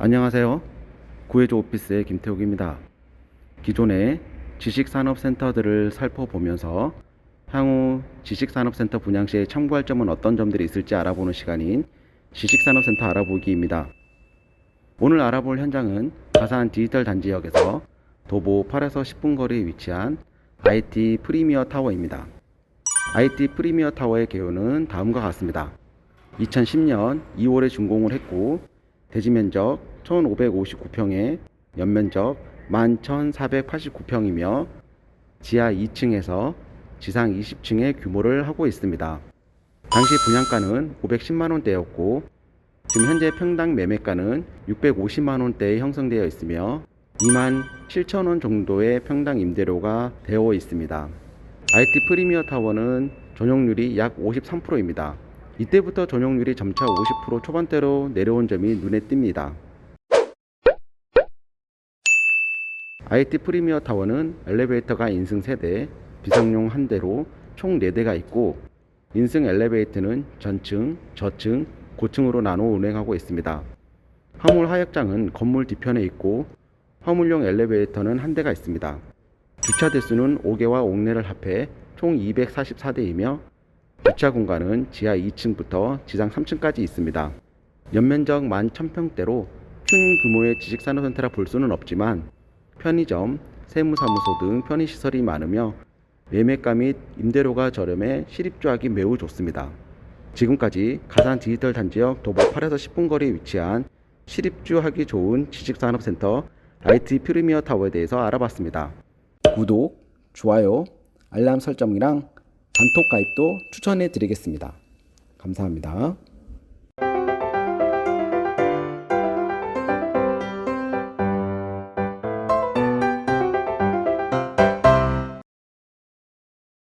안녕하세요. 구해조 오피스의 김태욱입니다. 기존의 지식산업센터들을 살펴보면서 향후 지식산업센터 분양 시에 참고할 점은 어떤 점들이 있을지 알아보는 시간인 지식산업센터 알아보기입니다. 오늘 알아볼 현장은 가산 디지털 단지역에서 도보 8에서 10분 거리에 위치한 IT 프리미어 타워입니다. IT 프리미어 타워의 개요는 다음과 같습니다. 2010년 2월에 준공을 했고 대지 면적 1559평에 연면적 11,489평이며 지하 2층에서 지상 20층의 규모를 하고 있습니다. 당시 분양가는 510만 원대였고 지금 현재 평당 매매가는 650만 원대에 형성되어 있으며 2만 7천 원 정도의 평당 임대료가 되어 있습니다. IT 프리미어 타워는 전용률이 약 53%입니다. 이때부터 전용률이 점차 50% 초반대로 내려온 점이 눈에 띕니다. IT 프리미어 타워는 엘리베이터가 인승 3대, 비상용 1대로 총 4대가 있고 인승 엘리베이터는 전층, 저층, 고층으로 나눠 운행하고 있습니다. 화물 하역장은 건물 뒤편에 있고 화물용 엘리베이터는 한 대가 있습니다. 주차 대수는 5개와 옥내를 합해 총 244대이며 주차 공간은 지하 2층부터 지상 3층까지 있습니다. 연면적 11,000평대로 큰 규모의 지식산업 센터라 볼 수는 없지만 편의점, 세무사무소 등 편의시설이 많으며 매매가 및 임대료가 저렴해 실입주하기 매우 좋습니다. 지금까지 가산 디지털 단지역 도보 8에서 10분 거리에 위치한 실입주하기 좋은 지식산업센터 IT 프리미어 타워에 대해서 알아봤습니다. 구독, 좋아요, 알람 설정이랑 단톡 가입도 추천해 드리겠습니다. 감사합니다.